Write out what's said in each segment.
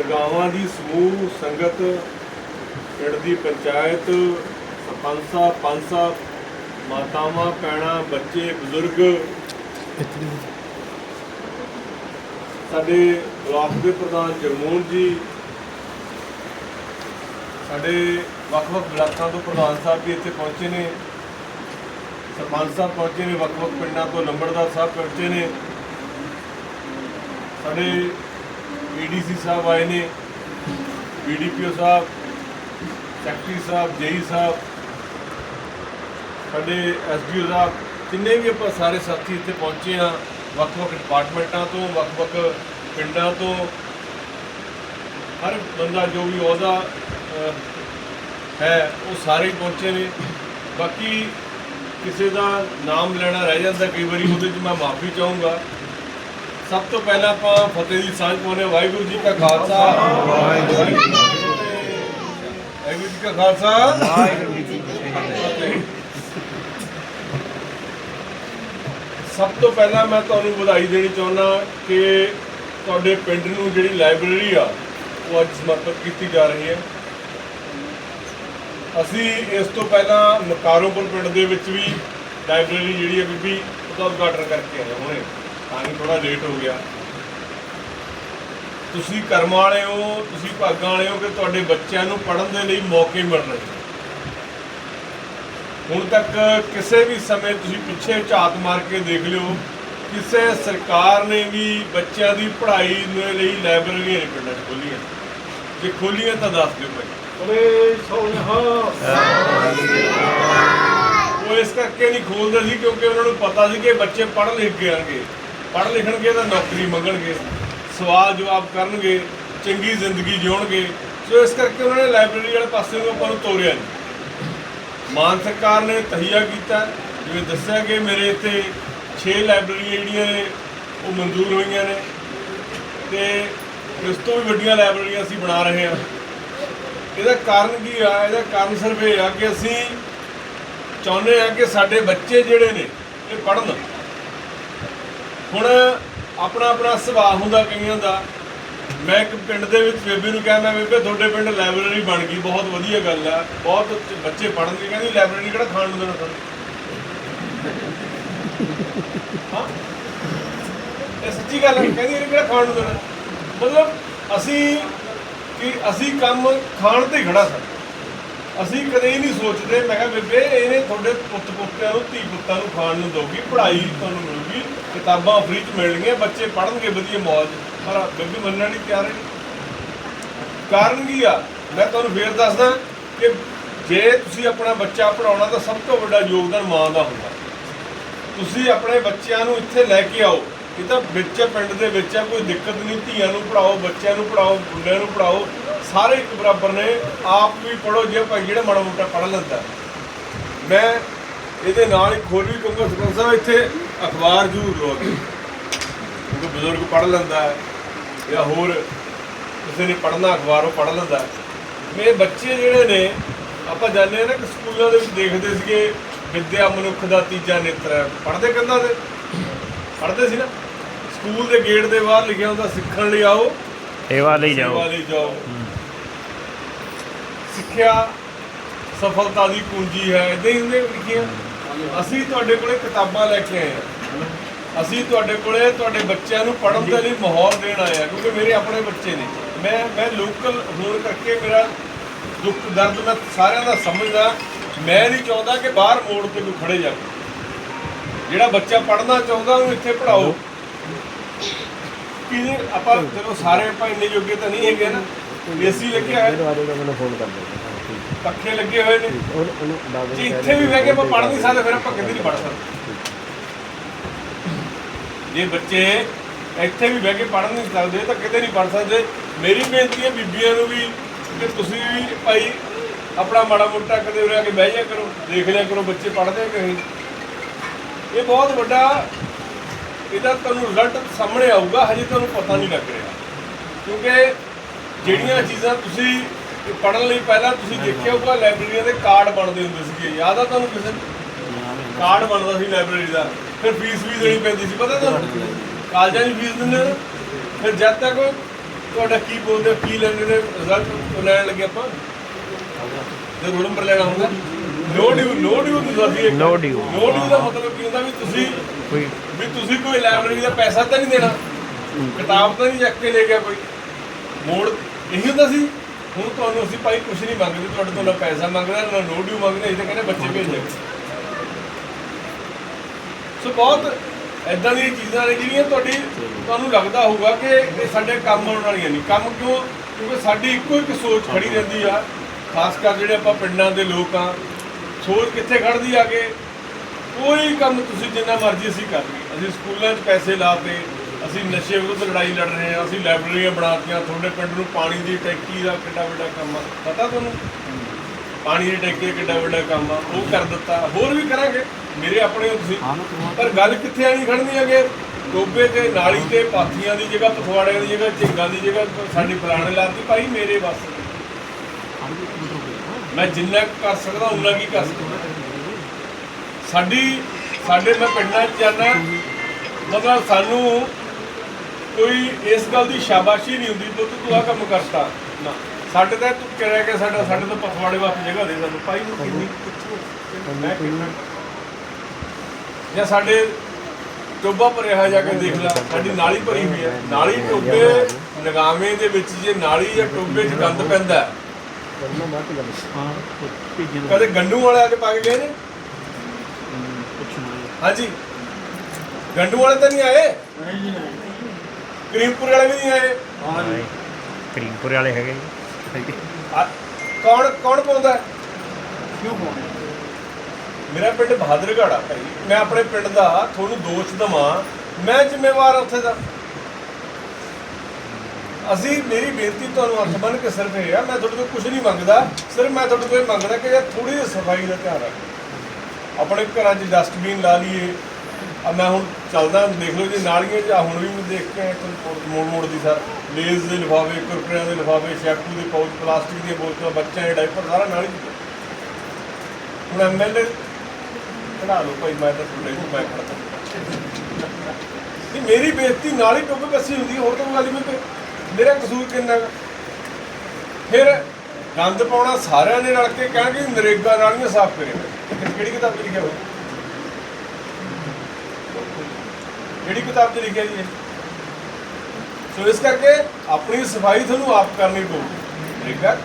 ਨਗਾਵਾਂ ਦੀ ਸਮੂਹ, ਸੰਗਤ, ਪਿੰਡ ਦੀ ਪੰਚਾਇਤ, ਸਰਪੰਚ ਸਾਹਿਬ ਪੰਚ ਸਾਹਿਬ, ਮਾਤਾਵਾਂ, ਭੈਣਾਂ, ਬੱਚੇ, ਬਜ਼ੁਰਗ। ਸਾਡੇ ਬਲਾਕ ਦੇ ਪ੍ਰਧਾਨ ਜਗਮੋਹਨ ਜੀ, ਸਾਡੇ ਵੱਖ-ਵੱਖ ਬਲਾਕਾਂ ਤੋਂ ਪ੍ਰਧਾਨ ਸਾਹਿਬ ਵੀ ਇੱਥੇ ਪਹੁੰਚੇ ਨੇ। ਸਰਪੰਚ ਸਾਹਿਬ ਪਹੁੰਚੇ ਨੇ, ਵੱਖ-ਵੱਖ ਪਿੰਡਾਂ ਤੋਂ, ਲੰਬੜਦਾਰ ਸਾਹਿਬ ਪਹੁੰਚੇ ਨੇ। ਸਾਡੇ ਏਡੀਸੀ ਸਾਹਿਬ ਆਏ ਨੇ ਬੀਡੀਪੀਓ ਸਾਹਿਬ ਸੈਕਟਰੀ ਸਾਹਿਬ ਜੇਈ ਸਾਹਿਬ ਸਾਡੇ ਐਸਡੀਓ ਸਾਹਿਬ ਜਿੰਨੇ ਵੀ ਆਪਾਂ ਸਾਰੇ ਸਾਥੀ ਇੱਥੇ ਪਹੁੰਚੇ ਆ ਵੱਖ-ਵੱਖ ਡਿਪਾਰਟਮੈਂਟਾਂ ਤੋਂ ਵੱਖ-ਵੱਖ ਪਿੰਡਾਂ ਤੋਂ ਹਰ ਬੰਦਾ ਜੋ ਵੀ ਉਹਦਾ ਹੈ ਉਹ ਸਾਰੇ ਪਹੁੰਚੇ ਨੇ ਬਾਕੀ ਕਿਸੇ ਦਾ ਨਾਮ ਲੈਣਾ ਰਹਿ ਜਾਂਦਾ ਕਈ ਵਾਰੀ ਉਹਦੇ 'ਚ ਮੈਂ ਮਾਫੀ ਚਾਹੂੰਗਾ ਸਭ ਤੋਂ ਪਹਿਲਾਂ ਆਪਾਂ ਫਤਿਹ ਦੀ ਸਾਂਝ ਪਾਉਂਦੇ ਹਾਂ। ਵਾਹਿਗੁਰੂ ਜੀ ਕਾ ਖਾਲਸਾ। ਵਾਹਿਗੁਰੂ ਜੀ ਵਾਹਿਗੁਰੂ ਜੀ ਕਾ ਖਾਲਸਾ। ਵਾਹਿਗੁਰੂ ਜੀ ਕੀ ਫਤਿਹ ਸਭ ਤੋਂ ਪਹਿਲਾਂ ਮੈਂ ਤੁਹਾਨੂੰ ਵਧਾਈ ਦੇਣੀ ਚਾਹੁੰਦਾ ਕਿ ਤੁਹਾਡੇ ਪਿੰਡ ਨੂੰ ਜਿਹੜੀ ਲਾਇਬ੍ਰੇਰੀ ਆ, ਉਹ ਅੱਜ ਸਮਰਪਿਤ ਕੀਤੀ ਜਾ ਰਹੀ ਹੈ। ਅਸੀਂ ਇਸ ਤੋਂ ਪਹਿਲਾਂ ਨਕਾਰੋਪੁਰ ਪਿੰਡ ਦੇ ਵਿੱਚ ਵੀ ਲਾਇਬ੍ਰੇਰੀ ਜਿਹੜੀ ਹੈ ਬੀਬੀ, ਉਹਦਾ ਉਦਘਾਟਨ ਕਰਕੇ ਆਏ ਹੋਏ ਕਿ ਥੋੜਾ ਲੇਟ ਹੋ ਗਿਆ। ਤੁਸੀਂ ਕਰਮ ਵਾਲੇ ਹੋ ਤੁਸੀਂ ਭਾਗਾਂ ਵਾਲੇ ਹੋ ਕਿ ਤੁਹਾਡੇ ਬੱਚਿਆਂ ਨੂੰ ਪੜ੍ਹਨ ਦੇ ਲਈ ਮੌਕੇ ਮਿਲ ਰਹੇ ਹੁਣ ਤੱਕ ਕਿਸੇ ਵੀ ਸਮੇਂ ਤੁਸੀਂ ਪਿੱਛੇ ਝਾਤ ਮਾਰ ਕੇ ਦੇਖ ਲਿਓ ਕਿਸੇ ਸਰਕਾਰ ਨੇ ਵੀ ਬੱਚਿਆਂ ਦੀ ਪੜ੍ਹਾਈ ਦੇ ਲਈ ਲਾਇਬ੍ਰੇਰੀਆਂ ਨਹੀਂ ਪਿੰਡਾਂ 'ਚ ਖੋਲੀਆਂ ਜੇ ਖੋਲੀਆਂ ਤਾਂ ਦੱਸ ਦਿਓ ਭਾਈ। ਓਏ ਸੋਨਹਾ ਉਹ ਇਸ ਕਰਕੇ ਨਹੀਂ ਖੋਲਦੇ ਸੀ ਕਿਉਂਕਿ ਉਹਨਾਂ ਨੂੰ ਪਤਾ ਸੀ ਕਿ ਬੱਚੇ ਪੜ੍ਹ ਲਿਖ ਆਣਗੇ ਪੜ੍ਹ ਲਿਖਣਗੇ ਤਾਂ ਨੌਕਰੀ ਮੰਗਣਗੇ, ਸਵਾਲ ਜਵਾਬ ਕਰਨਗੇ, ਚੰਗੀ ਜ਼ਿੰਦਗੀ ਜਿਉਣਗੇ। ਸੋ ਇਸ ਕਰਕੇ ਉਹਨਾਂ ਨੇ ਲਾਇਬ੍ਰੇਰੀ ਵਾਲੇ ਪਾਸੇ ਨੂੰ ਆਪਾਂ ਨੂੰ ਤੋਰਿਆ ਨਹੀਂ ਮਾਨ ਸਰਕਾਰ ਨੇ ਤਹੀਆ ਕੀਤਾ, ਜਿਵੇਂ ਦੱਸਿਆ ਕਿ ਮੇਰੇ ਇੱਥੇ 6 ਲਾਇਬ੍ਰੇਰੀਆਂ ਜਿਹੜੀਆਂ ਨੇ, ਉਹ ਮਨਜ਼ੂਰ ਹੋਈਆਂ ਨੇ। ਤੇ ਇਸ ਤੋਂ ਵੀ ਵੱਡੀਆਂ ਲਾਇਬ੍ਰੇਰੀਆਂ ਅਸੀਂ ਬਣਾ ਰਹੇ ਹਾਂ। ਇਹਦਾ ਕਾਰਨ ਕੀ ਆ? ਇਹਦਾ ਕਾਰਨ ਸਿਰਫ ਇਹ ਆ ਕਿ ਅਸੀਂ ਚਾਹੁੰਦੇ ਆ ਕਿ ਸਾਡੇ ਬੱਚੇ ਜਿਹੜੇ ਨੇ, ਇਹ ਪੜ੍ਹਨ। ਹੁਣ ਆਪਣਾ ਆਪਣਾ ਸੁਭਾਅ ਹੁੰਦਾ ਕਈਆਂ ਦਾ। ਮੈਂ ਇੱਕ ਪਿੰਡ ਦੇ ਵਿੱਚ ਬੇਬੇ ਨੂੰ ਕਿਹਾ, ਮੈਂ ਬੇਬੇ ਤੁਹਾਡੇ ਪਿੰਡ ਲਾਇਬ੍ਰੇਰੀ ਬਣ ਗਈ, ਬਹੁਤ ਵਧੀਆ ਗੱਲ ਆ। ਬਹੁਤ ਬੱਚੇ ਪੜ੍ਹਨਗੇ ਕਹਿੰਦੀ ਲਾਇਬ੍ਰੇਰੀ ਕਿਹੜਾ ਖਾਣ ਨੂੰ ਦੇਣਾ ਤੁਹਾਨੂੰ ਹਾਂ? ਇਹ ਸੱਚੀ ਗੱਲ ਹੈ ਕਹਿੰਦੀ ਇਹ ਕਿਹੜਾ ਖਾਣ ਨੂੰ ਦੇਣਾ? ਮਤਲਬ ਅਸੀਂ ਕਿ ਅਸੀਂ ਕੰਮ ਖਾਣ ਤੇ ਖੜਾ ਸਰ ਅਸੀਂ ਕਦੇ ਹੀ ਨਹੀਂ ਸੋਚਦੇ। ਮੈਂ ਕਿਹਾ, ਬੇਬੇ, ਇਹਨੇ ਤੁਹਾਡੇ ਪੁੱਤ ਪੁੱਤਿਆਂ ਨੂੰ, ਧੀ ਪੁੱਤਾਂ ਨੂੰ ਖਾਣ ਨੂੰ ਦਊਗੀ, ਪੜ੍ਹਾਈ ਤੁਹਾਨੂੰ ਮਿਲੂਗੀ, ਕਿਤਾਬਾਂ ਫ੍ਰੀ ਚ ਮਿਲਣਗੀਆਂ, ਬੱਚੇ ਪੜ੍ਹਨਗੇ ਵਧੀਆ ਮੌਜ। ਪਰ ਬੇਬੇ, ਮੰਨਣ ਨਹੀਂ ਤਿਆਰ ਹੈ ਕਾਰਨ ਕੀ ਆ? ਮੈਂ ਤੁਹਾਨੂੰ ਫੇਰ ਦੱਸਦਾ ਕਿ ਜੇ ਤੁਸੀਂ ਆਪਣਾ ਬੱਚਾ ਪੜਾਉਣਾ ਤਾਂ ਸਭ ਤੋਂ ਵੱਡਾ ਯੋਗਦਾਨ ਮਾਂ ਦਾ ਹੁੰਦਾ। ਤੁਸੀਂ ਆਪਣੇ ਬੱਚਿਆਂ ਨੂੰ ਇੱਥੇ ਲੈ ਕੇ ਆਓ। ਇਹ ਤਾਂ ਵਿੱਚ ਪਿੰਡ ਦੇ ਵਿੱਚ ਆ ਕੋਈ ਦਿੱਕਤ ਨਹੀਂ, ਧੀਆਂ ਨੂੰ ਪੜਾਓ ਬੱਚਿਆਂ ਨੂੰ ਪੜਾਓ ਮੁੰਡਿਆਂ ਨੂੰ ਪੜਾਓ ਸਾਰੇ ਇੱਕ ਬਰਾਬਰ ਨੇ, ਆਪ ਵੀ ਪੜੋ ਜੇ ਭਾਈ ਜਿਹੜਾ ਮਾੜਾ ਮੋਟਾ ਪੜ ਲੈਂਦਾ। ਮੈਂ ਇਹਦੇ ਨਾਲ ਇੱਕ ਹੋਰ ਵੀ ਕਹੂੰਗਾ ਸਰਪੰਚ ਸਾਹਿਬ ਇੱਥੇ ਅਖਬਾਰ ਜ਼ਰੂਰ ਲਓ ਕਿਉਂਕਿ ਬਜ਼ੁਰਗ ਪੜ ਲੈਂਦਾ ਹੈ, ਜਾਂ ਹੋਰ ਕਿਸੇ ਨੇ ਪੜਨਾ ਅਖਬਾਰ ਉਹ ਪੜ ਲੈਂਦਾ ਹੈ। ਮੇਰੇ ਬੱਚੇ ਜਿਹੜੇ ਨੇ, ਆਪਾਂ ਜਾਣਦੇ ਹਾਂ ਨਾ ਕਿ ਸਕੂਲਾਂ ਦੇ ਵਿੱਚ ਦੇਖਦੇ ਸੀਗੇ, ਵਿੱਦਿਆ ਮਨੁੱਖ ਦਾ ਤੀਜਾ ਨੇਤਰ ਹੈ। ਪੜਦੇ ਕੰਦਾ ਦੇ? ਪੜਦੇ ਸੀ ਨਾ ਸਕੂਲ ਦੇ ਗੇਟ ਦੇ ਬਾਹਰ ਲਿਖਿਆ ਹੁੰਦਾ ਸਿੱਖਣ ਲਈ ਆਓ ਸੇਵਾ ਲਈ ਸੇਵਾ ਜਾਓ ਲਈ ਜਾਓ। ਸਿੱਖਿਆ ਸਫਲਤਾ ਦੀ ਕੁੰਜੀ ਹੈ ਇਦਾਂ ਹੀ ਹੁੰਦੇ ਲਿਖੀਆਂ। ਅਸੀਂ ਤੁਹਾਡੇ ਕੋਲੇ ਕਿਤਾਬਾਂ ਲੈ ਕੇ ਆਏ ਹਾਂ। ਅਸੀਂ ਤੁਹਾਡੇ ਕੋਲੇ ਤੁਹਾਡੇ ਬੱਚਿਆਂ ਨੂੰ ਪੜ੍ਹਨ ਦੇ ਲਈ ਮਾਹੌਲ ਦੇਣ ਆਏ ਹਾਂ ਕਿਉਂਕਿ ਮੇਰੇ ਆਪਣੇ ਬੱਚੇ ਨੇ। ਮੈਂ ਮੈਂ ਲੋਕਲ ਹੋਣ ਕਰਕੇ ਮੇਰਾ ਦੁੱਖ ਦਰਦ ਮੈਂ ਸਾਰਿਆਂ ਦਾ ਸਮਝਦਾ। ਮੈਂ ਨਹੀਂ ਚਾਹੁੰਦਾ ਕਿ ਬਾਹਰ ਮੋੜ ਤੇ ਕੋਈ ਖੜੇ ਜਾ ਕੇ। ਜਿਹੜਾ ਬੱਚਾ ਪੜ੍ਹਨਾ ਚਾਹੁੰਦਾ ਉਹਨੂੰ ਇੱਥੇ ਪੜਾਓ ਕਿ ਆਪਾਂ ਚਲੋ ਸਾਰੇ ਆਪਾਂ ਇੰਨੇ ਯੋਗੇ ਤਾਂ ਨਹੀਂ ਹੈਗੇ ਨਾ। ਏਸੀ ਲੱਗਿਆ ਹੈ। ਦੁਆਰੇ ਦਾ ਮੈਨੂੰ ਫੋਨ ਕਰ ਦੇ ਪੱਖੇ ਲੱਗੇ ਹੋਏ ਨੇ। ਉਹਨੂੰ ਜੇ ਇੱਥੇ ਵੀ ਬਹਿ ਕੇ ਆਪਾਂ ਪੜ੍ਹ ਨਹੀਂ ਸਕਦੇ ਫਿਰ ਆਪਾਂ ਕਿੱਥੇ ਨਹੀਂ ਪੜ੍ਹ ਸਕਦੇ? ਜੇ ਬੱਚੇ ਇੱਥੇ ਵੀ ਬਹਿ ਕੇ ਪੜ੍ਹ ਨਹੀਂ ਸਕਦੇ ਤਾਂ ਕਿਤੇ ਨਹੀਂ ਪੜ੍ਹ ਸਕਦੇ। ਮੇਰੀ ਬੇਨਤੀ ਹੈ ਬੀਬੀਆਂ ਨੂੰ ਵੀ ਕਿ ਤੁਸੀਂ ਵੀ ਭਾਈ ਆਪਣਾ ਮਾੜਾ ਮੋਟਾ ਕਦੇ ਉਰੇ ਆ ਕੇ ਬਹਿ ਜਾ ਕਰੋ ਦੇਖ ਲਿਆ ਕਰੋ ਬੱਚੇ ਪੜ੍ਹਦੇ ਕਿ ਨਹੀਂ। ਇਹ ਬਹੁਤ ਵੱਡਾ ਇਹਦਾ ਤੁਹਾਨੂੰ ਰਿਜ਼ਲਟ ਸਾਹਮਣੇ ਆਊਗਾ ਹਜੇ ਤੁਹਾਨੂੰ ਪਤਾ ਨਹੀਂ ਲੱਗ ਰਿਹਾ। ਕਿਉਂਕਿ ਜਿਹੜੀਆਂ ਚੀਜ਼ਾਂ ਤੁਸੀਂ ਪੜ੍ਹਨ ਲਈ ਪਹਿਲਾਂ ਤੁਸੀਂ ਦੇਖਿਆ ਹੋਊਗਾ ਲਾਇਬ੍ਰੇਰੀਆਂ ਦੇ ਕਾਰਡ ਬਣਦੇ ਹੁੰਦੇ ਸੀਗੇ। ਯਾਦ ਆ ਤੁਹਾਨੂੰ ਕਿਸੇ ਕਾਰਡ ਬਣਦਾ ਸੀ ਲਾਇਬ੍ਰੇਰੀ ਦਾ। ਫਿਰ ਫੀਸ ਵੀ ਦੇਣੀ ਪੈਂਦੀ ਸੀ ਪਤਾ ਤੁਹਾਨੂੰ? ਕਾਲਜਾਂ ਦੀ ਫੀਸ ਦਿੰਦੇ ਨੇ ਫਿਰ ਜਦ ਤੱਕ ਤੁਹਾਡਾ ਕੀ ਬੋਲਦੇ ਕੀ ਲੈਣੇ ਨੇ ਰਿਜ਼ਲਟ ਲੈਣ ਲੱਗੇ ਆਪਾਂ? ਜੇ ਰੋਲ ਨੰਬਰ ਲੈਣਾ ਹੁੰਦਾ। ਨੋ ਡਿਊ ਨੋ ਡਿਊ ਦੀ ਸਾਡੀ ਇੱਕ No due। ਨੋ ਡਿਊ ਦਾ ਮਤਲਬ ਕੀ ਹੁੰਦਾ ਵੀ ਤੁਸੀਂ ਕੋਈ ਵੀ ਤੁਸੀਂ ਕੋਈ ਲਾਇਬ੍ਰੇਰੀ ਦਾ ਪੈਸਾ ਤਾਂ ਨਹੀਂ ਦੇਣਾ। ਕਿਤਾਬ ਤਾਂ ਨਹੀਂ ਚੱਕ ਕੇ ਲੈ ਗਿਆ ਕੋਈ। ਮੋੜ ਇਹੀ ਹੁੰਦਾ ਸੀ। ਹੁਣ ਤੁਹਾਨੂੰ ਅਸੀਂ ਭਾਈ ਕੁਝ ਨਹੀਂ ਮੰਗਦੇ ਤੁਹਾਡੇ ਤੋਂ ਨਾ ਪੈਸਾ ਮੰਗਦਾ ਨਾ ਨੋ ਡਿਊ ਮੰਗਦੇ ਅਸੀਂ ਤਾਂ ਕਹਿੰਦੇ ਬੱਚੇ ਭੇਜੋ ਸੋ ਬਹੁਤ ਐਦਾਂ ਦੀਆਂ ਚੀਜ਼ਾਂ ਨੇ ਜਿਹੜੀਆਂ ਤੁਹਾਡੀ ਤੁਹਾਨੂੰ ਲੱਗਦਾ ਹੋਊਗਾ ਕਿ ਇਹ ਸਾਡੇ ਕੰਮ ਆਉਣ ਵਾਲੀਆਂ ਨਹੀਂ। ਕੰਮ ਕਿਉਂ? ਕਿਉਂਕਿ ਸਾਡੀ ਇੱਕੋ ਇੱਕ ਸੋਚ ਖੜੀ ਰਹਿੰਦੀ ਆ। ਖਾਸ ਕਰ ਜਿਹੜੇ ਆਪਾਂ ਪਿੰਡਾਂ ਦੇ ਲੋਕ ਆ ਸੋਚ ਕਿੱਥੇ ਖੜਦੀ ਆ ਕਿ? ਕੋਈ ਕੰਮ ਤੁਸੀਂ ਜਿੰਨਾ ਮਰਜ਼ੀ ਅਸੀਂ ਕਰ ਲਈਏ। ਅਸੀਂ ਸਕੂਲਾਂ 'ਚ ਪੈਸੇ ਲਾਤੇ ਅਸੀਂ ਨਸ਼ੇ ਵਿਰੁੱਧ ਲੜਾਈ ਲੜ ਰਹੇ ਹਾਂ ਅਸੀਂ ਲਾਇਬ੍ਰੇਰੀਆਂ ਬਣਾਤੀਆਂ ਤੁਹਾਡੇ ਪਿੰਡ ਨੂੰ ਪਾਣੀ ਦੀ ਟੈਂਕੀ ਦਾ ਕਿੱਡਾ ਵੱਡਾ ਕੰਮ ਆ। ਪਤਾ ਤੁਹਾਨੂੰ? ਪਾਣੀ ਦੀ ਟੈਂਕੀ ਦਾ ਕਿੱਡਾ ਵੱਡਾ ਕੰਮ ਆ ਉਹ ਕਰ ਦਿੱਤਾ। ਹੋਰ ਵੀ ਕਰਾਂਗੇ ਮੇਰੇ ਆਪਣੇ ਹੋ ਤੁਸੀਂ। ਪਰ ਗੱਲ ਕਿੱਥੇ ਆਣੀ ਖੜਨੀ ਹੈ ਕਿ ਟੋਬੇ ਤੇ ਨਾਲੀ ਤੇ ਪਾਥੀਆਂ ਦੀ ਜਗ੍ਹਾ ਪਖਵਾੜਿਆਂ ਦੀ ਜਗ੍ਹਾ ਝਿੰਗਾਂ ਦੀ ਜਗ੍ਹਾ ਸਾਡੀ ਫਲਾਣੇ ਲਾਤੀ ਭਾਈ ਮੇਰੇ ਵੱਸ ਨਹੀਂ। ਮੈਂ ਜਿੰਨਾ ਕਰ ਸਕਦਾ ਉਨਾ ਕੀ ਕਰ ਸਕਦਾ। ਸਾਡੀ ਸਾਡੇ ਮੈਂ ਪਿੰਡਾਂ 'ਚ ਜਾਂਦਾ ਮਤਲਬ ਸਾਨੂੰ ਕੋਈ ਇਸ ਗੱਲ ਦੀ ਸ਼ਾਬਾਸ਼ੀ ਨਹੀਂ ਹੁੰਦੀ ਪੁੱਤ ਤੂੰ ਆਹ ਕੰਮ ਕਰਤਾ। ਨਾ। ਸਾਡੇ ਤਾਂ ਤੂੰ ਕਹਿ ਕੇ ਸਾਡਾ ਸਾਡੇ ਤੋਂ ਪਖਵਾੜੇ ਵਾਸਤੇ ਜਗ੍ਹਾ ਦੇ ਸਾਨੂੰ। ਭਾਈ ਨੂੰ ਕਿੰਨੀ ਮੈਂ ਕਿੰਨਾ ਜਾਂ ਸਾਡੇ ਟੋਬਾ ਭਰਿਆ ਹੋਇਆ ਜਾ ਕੇ ਦੇਖ ਲੈ ਸਾਡੀ ਨਾਲੀ ਭਰੀ ਹੋਈ ਹੈ। ਨਾਲੀ ਟੋਬੇ ਨਗਾਵੇਂ ਦੇ ਵਿੱਚ ਜੇ ਨਾਲੀ ਜਾਂ ਟੋਬੇ 'ਚ ਗੰਦ ਪੈਂਦਾ ਹੈ, ਕਰਨਾ ਬਾਤ ਗੱਲ ਹਾਂ ਭੇਜਣ ਕਦੇ ਗੰਡੂ ਵਾਲੇ ਆ ਕੇ ਪਾ ਕੇ ਗਏ ਨੇ? ਪੁੱਛਣਾ ਹਾਂਜੀ। ਗੰਡੂ ਵਾਲੇ ਤਾਂ ਨਹੀਂ ਆਏ? ਨਹੀਂ ਜੀ ਨਹੀਂ। ਕਰੀਮਪੁਰ ਵਾਲੇ ਵੀ ਨਹੀਂ ਆਏ? ਹਾਂ ਕਰੀਮਪੁਰ ਵਾਲੇ ਹੈਗੇ ਜੀ। ਆ- ਕੌਣ ਕੌਣ ਪਾਉਂਦਾ? ਹੈ? ਕਿਉਂ ਪਾਉਣੇ ਮੇਰਾ ਪਿੰਡ ਬਹਾਦਰਗੜ੍ਹ ਆ ਭਾਈ। ਮੈਂ ਆਪਣੇ ਪਿੰਡ ਦਾ ਤੁਹਾਨੂੰ ਦੋਸ਼ ਦਵਾਂ। ਮੈਂ ਜ਼ਿੰਮੇਵਾਰ ਉੱਥੇ ਦਾ। ਅਸੀਂ ਮੇਰੀ ਬੇਨਤੀ ਤੁਹਾਨੂੰ ਹੱਥ ਬੰਨ ਕੇ ਸਿਰਫ ਇਹ ਆ, ਮੈਂ ਤੁਹਾਡੇ ਤੋਂ ਕੁਝ ਨਹੀਂ ਮੰਗਦਾ। ਸਿਰਫ ਮੈਂ ਤੁਹਾਡੇ ਤੋਂ ਇਹ ਮੰਗਦਾ ਕਿ ਯਾਰ ਥੋੜੀ ਜਿਹੀ ਸਫ਼ਾਈ ਦਾ ਧਿਆਨ ਰੱਖੋ। ਆਪਣੇ ਘਰਾਂ 'ਚ ਡਸਟਬਿਨ ਲਾ ਲਈਏ। ਆ ਮੈਂ ਹੁਣ ਚੱਲਦਾ, ਦੇਖ ਲਓ ਜੀ, ਨਾਲੀਆਂ 'ਚ ਹੁਣ ਵੀ ਮੈਂ ਦੇਖ ਕੇ ਆਇਆ ਮੋੜ ਮੋੜ ਦੀ ਸਰ। ਲੇਜ਼ ਦੇ ਲਿਫਾਫੇ, ਕੁਰਕੁਰਿਆਂ ਦੇ ਲਿਫਾਫੇ, ਸ਼ੈਂਪੂ ਦੇ ਪਾਊਚ, ਪਲਾਸਟਿਕ ਦੀਆਂ ਬੋਤਲਾਂ, ਬੱਚਿਆਂ ਦੇ ਡਾਈਪਰ ਸਾਰਾ ਨਾਲੀ 'ਚ ਪਿਆ। ਹੁਣ ਐਮਐਲਏ ਕਢਾ ਲਓ ਭਾਈ, ਮੈਂ ਤਾਂ ਤੁਹਾਡੇ ਨੂੰ ਮੈਂ ਖੜਦਾ ਨਹੀਂ, ਮੇਰੀ ਬੇਇੱਜ਼ਤੀ ਨਾਲ ਹੀ ਟੁੱਬ ਕੱਸੀ ਹੁੰਦੀ ਹੋਰ ਤਾਂ ਕੋਈ ਗੱਲ ਨਹੀਂ ਮੈਂ ਮੇਰਾ ਕਸੂਰ ਕਿੰਨਾ ਗਾ? ਫਿਰ ਗੰਦ ਪਾਉਣਾ ਸਾਰਿਆਂ ਨੇ ਰਲ ਕੇ ਕਹਿਣਗੇ ਨਰੇਗਾ ਨਾਲੀਆਂ ਸਾਫ਼ ਕਰੇ ਇਹ ਕਿਹੜੀ ਕਿਤਾਬ 'ਚ ਲਿਖਿਆ ਹੋਇਆ ਕਿਹੜੀ ਕਿਤਾਬ 'ਚ ਲਿਖਿਆ ਜੀ ਇਹ? ਸੋ ਇਸ ਕਰਕੇ ਆਪਣੀ ਸਫ਼ਾਈ ਤੁਹਾਨੂੰ ਆਪ ਕਰਨੀ ਪਊਗੀ ਨਰੇਗਾ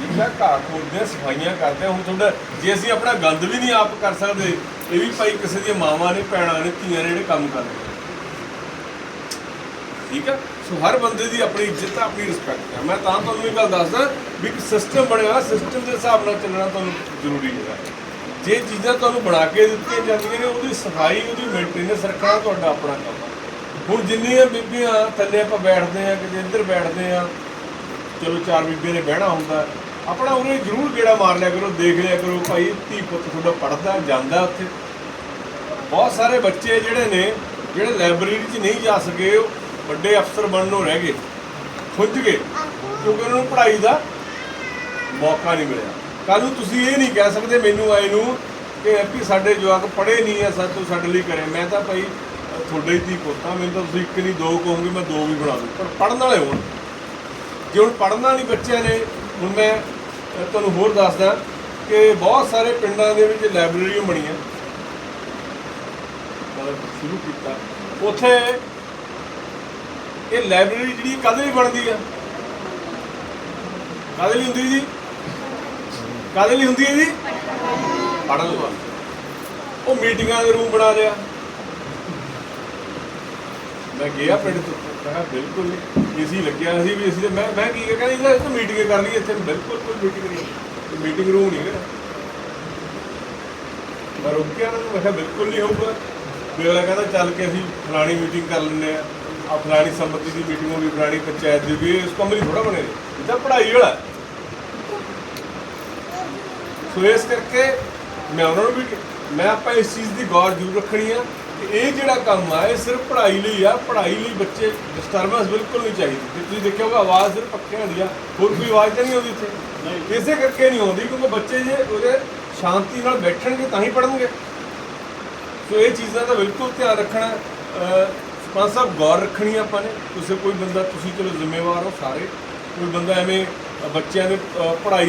ਜਿਹੜਾ ਘਾਹ ਖੋਦਦੇ ਆ, ਸਫਾਈਆਂ ਕਰਦੇ ਆ, ਹੁਣ ਤੁਹਾਡਾ ਜੇ ਅਸੀਂ ਆਪਣਾ ਗੰਦ ਵੀ ਨਹੀਂ ਆਪ ਕਰ ਸਕਦੇ ਇਹ ਵੀ ਭਾਈ ਕਿਸੇ ਦੀਆਂ ਮਾਵਾਂ ਨੇ ਭੈਣਾਂ ਨੇ ਧੀਆਂ ਨੇ ਜਿਹੜੇ ਕੰਮ ਕਰਦੇ ਆ। ਠੀਕ ਹੈ ਸੋ ਹਰ ਬੰਦੇ ਦੀ ਆਪਣੀ ਇੱਜ਼ਤ ਆਪਣੀ ਰਿਸਪੈਕਟ ਹੈ ਮੈਂ ਤਾਂ ਤੁਹਾਨੂੰ ਇਹ ਗੱਲ ਦੱਸਦਾ ਵੀ ਇੱਕ ਸਿਸਟਮ ਬਣਿਆ ਸਿਸਟਮ ਦੇ ਹਿਸਾਬ ਨਾਲ ਚੱਲਣਾ ਤੁਹਾਨੂੰ ਜ਼ਰੂਰੀ ਹੈ ਜੇ ਚੀਜ਼ਾਂ ਤੁਹਾਨੂੰ ਬਣਾ ਕੇ ਦਿੱਤੀਆਂ ਜਾਂਦੀਆਂ ਨੇ, ਉਹਦੀ ਸਫ਼ਾਈ, ਉਹਦੀ ਮੇਨਟੇਨੈਂਸ ਰੱਖਣਾ ਤੁਹਾਡਾ ਆਪਣਾ ਕੰਮ ਹੈ ਹੁਣ ਜਿੰਨੀਆਂ ਬੀਬੀਆਂ ਥੱਲੇ ਆਪਾਂ ਬੈਠਦੇ ਆ ਕਿਤੇ ਇੱਧਰ ਬੈਠਦੇ ਆ ਚਲੋ ਚਾਰ ਬੀਬੀਆਂ ਨੇ ਬਹਿਣਾ ਹੁੰਦਾ, ਆਪਣਾ ਉਹਨੇ ਜ਼ਰੂਰ ਗੇੜਾ ਮਾਰ ਲਿਆ ਕਰੋ, ਦੇਖ ਲਿਆ ਕਰੋ, ਭਾਈ ਧੀ ਪੁੱਤ ਤੁਹਾਡਾ ਪੜਦਾ ਜਾਂਦਾ ਉੱਥੇ। ਬਹੁਤ ਸਾਰੇ ਬੱਚੇ ਜਿਹੜੇ ਨੇ, ਜਿਹੜੇ ਲਾਇਬ੍ਰੇਰੀ 'ਚ ਨਹੀਂ ਜਾ ਸਕੇ ਵੱਡੇ ਅਫਸਰ ਬਣਨ ਨੂੰ ਰਹਿ ਗਏ ਖੁੱਜ ਗਏ, ਕਿਉਂਕਿ ਉਹਨਾਂ ਨੂੰ ਪੜ੍ਹਾਈ ਦਾ ਮੌਕਾ ਨਹੀਂ ਮਿਲਿਆ। ਕੱਲ ਨੂੰ ਤੁਸੀਂ ਇਹ ਨਹੀਂ ਕਹਿ ਸਕਦੇ ਮੈਨੂੰ ਆਏ ਨੂੰ ਕਿ ਐਪੀ ਸਾਡੇ ਜਵਾਕ ਪੜ੍ਹੇ ਨਹੀਂ ਆ, ਸਾਡੇ ਤੋਂ ਸਾਡੇ ਲਈ ਕਰੇ। ਮੈਂ ਤਾਂ ਭਾਈ, ਤੁਹਾਡੇ ਹੀ ਧੀ ਪੁੱਤਾਂ ਮੈਨੂੰ ਤਾਂ ਤੁਸੀਂ ਇੱਕ ਨਹੀਂ, ਦੋ ਕਹੋਗੇ, ਮੈਂ ਦੋ ਵੀ ਬਣਾ ਦੂੰ। ਪਰ ਪੜ੍ਹਨ ਵਾਲੇ ਹੋਣ। ਜੇ ਹੁਣ ਪੜ੍ਹਨ ਨਹੀਂ ਬੱਚਿਆਂ ਨੇ, ਹੁਣ ਮੈਂ ਤੁਹਾਨੂੰ ਹੋਰ ਦੱਸਦਾ ਕਿ ਬਹੁਤ ਸਾਰੇ ਪਿੰਡਾਂ ਦੇ ਵਿੱਚ ਲਾਇਬ੍ਰੇਰੀਆਂ ਬਣੀਆਂ। ਸ਼ੁਰੂ ਕੀਤਾ। ਉੱਥੇ ਇਹ ਲਾਇਬ੍ਰੇਰੀ ਜਿਹੜੀ ਕਦੇ ਲਈ ਬਣਦੀ ਆ? ਕਦੇ ਲਈ ਹੁੰਦੀ ਜੀ? ਕਦੇ ਲਈ ਹੁੰਦੀ ਹੈ ਜੀ? ਪੜ੍ਹਨ ਵਾਸਤੇ ਉਹ ਮੀਟਿੰਗਾਂ ਦੇ ਰੂਮ ਬਣਾ ਲਿਆ ਮੈਂ ਗਿਆ ਪਿੰਡ ਤੋਂ। ਮੈਂ ਕਿਹਾ ਬਿਲਕੁਲ ਨਹੀਂ ਏਸੀ ਲੱਗਿਆ ਸੀ ਵੀ ਅਸੀਂ ਤੇ ਮੈਂ ਮੈਂ ਕੀ ਕਿਹਾ ਕਹਿੰਦਾ ਇਹ ਤਾਂ ਮੀਟਿੰਗ ਕਰ ਲਈ ਇੱਥੇ। ਬਿਲਕੁਲ ਕੋਈ ਮੀਟਿੰਗ ਨਹੀਂ ਮੀਟਿੰਗ ਰੂਮ ਨਹੀਂ ਹੈ ਮੈਂ ਰੁਕਿਆ ਨਾ ਮੈਂ ਕਿਹਾ ਬਿਲਕੁਲ ਨਹੀਂ ਹੋਊਗਾ। ਵੀ ਅਗਲਾ ਕਹਿੰਦਾ ਚੱਲ ਕੇ ਅਸੀਂ ਫਲਾਣੀ ਮੀਟਿੰਗ ਕਰ ਲੈਂਦੇ ਆ ਆ ਫਲਾਣੀ ਸੰਮਤੀ ਦੀ ਮੀਟਿੰਗ ਹੋ ਗਈ ਫਲਾਣੀ ਪੰਚਾਇਤ ਦੀ ਵੀ ਇਸ ਕੰਮ ਲਈ ਥੋੜਾ ਬਣੇ। ਇਹ ਤਾਂ ਪੜ੍ਹਾਈ ਵਾਲਾ। ਸੋ ਇਸ ਕਰਕੇ ਮੈਂ ਉਹਨਾਂ ਨੂੰ ਵੀ ਮੈਂ ਆਪਾਂ ਇਸ ਚੀਜ਼ ਦੀ ਗੌਰ ਜ਼ਰੂਰ ਰੱਖਣੀ ਆ ਕਿ ਇਹ ਜਿਹੜਾ ਕੰਮ ਆ ਇਹ ਸਿਰਫ ਪੜ੍ਹਾਈ ਲਈ ਆ। ਪੜ੍ਹਾਈ ਲਈ ਬੱਚੇ ਡਿਸਟਰਬੈਂਸ ਬਿਲਕੁਲ ਨਹੀਂ ਚਾਹੀਦੀ। ਜੇ ਤੁਸੀਂ ਦੇਖਿਆ ਹੋਗਾ ਆਵਾਜ਼ ਸਿਰਫ ਪੱਖਿਆਂ ਦੀ ਆ। ਹੋਰ ਕੋਈ ਆਵਾਜ਼ ਤਾਂ ਨਹੀਂ ਆਉਂਦੀ ਇੱਥੇ? ਇਸੇ ਕਰਕੇ ਨਹੀਂ ਆਉਂਦੀ ਕਿਉਂਕਿ ਬੱਚੇ ਜੇ ਉਹਦੇ ਸ਼ਾਂਤੀ ਨਾਲ ਬੈਠਣਗੇ ਤਾਂ ਹੀ ਪੜ੍ਹਨਗੇ। ਸੋ ਇਹ ਚੀਜ਼ਾਂ ਦਾ ਬਿਲਕੁਲ ਧਿਆਨ ਰੱਖਣਾ ਅਹ ਸਾਹਿਬ, ਗੌਰ ਰੱਖਣੀ ਆਪਾਂ ਨੇ। ਤੁਸੀਂ ਕੋਈ ਬੰਦਾ, ਤੁਸੀਂ ਚਲੋ ਜ਼ਿੰਮੇਵਾਰ ਹੋ ਸਾਰੇ। ਕੋਈ ਬੰਦਾ ਐਵੇਂ ਬੱਚਿਆਂ ਦੇ ਪੜ੍ਹਾਈ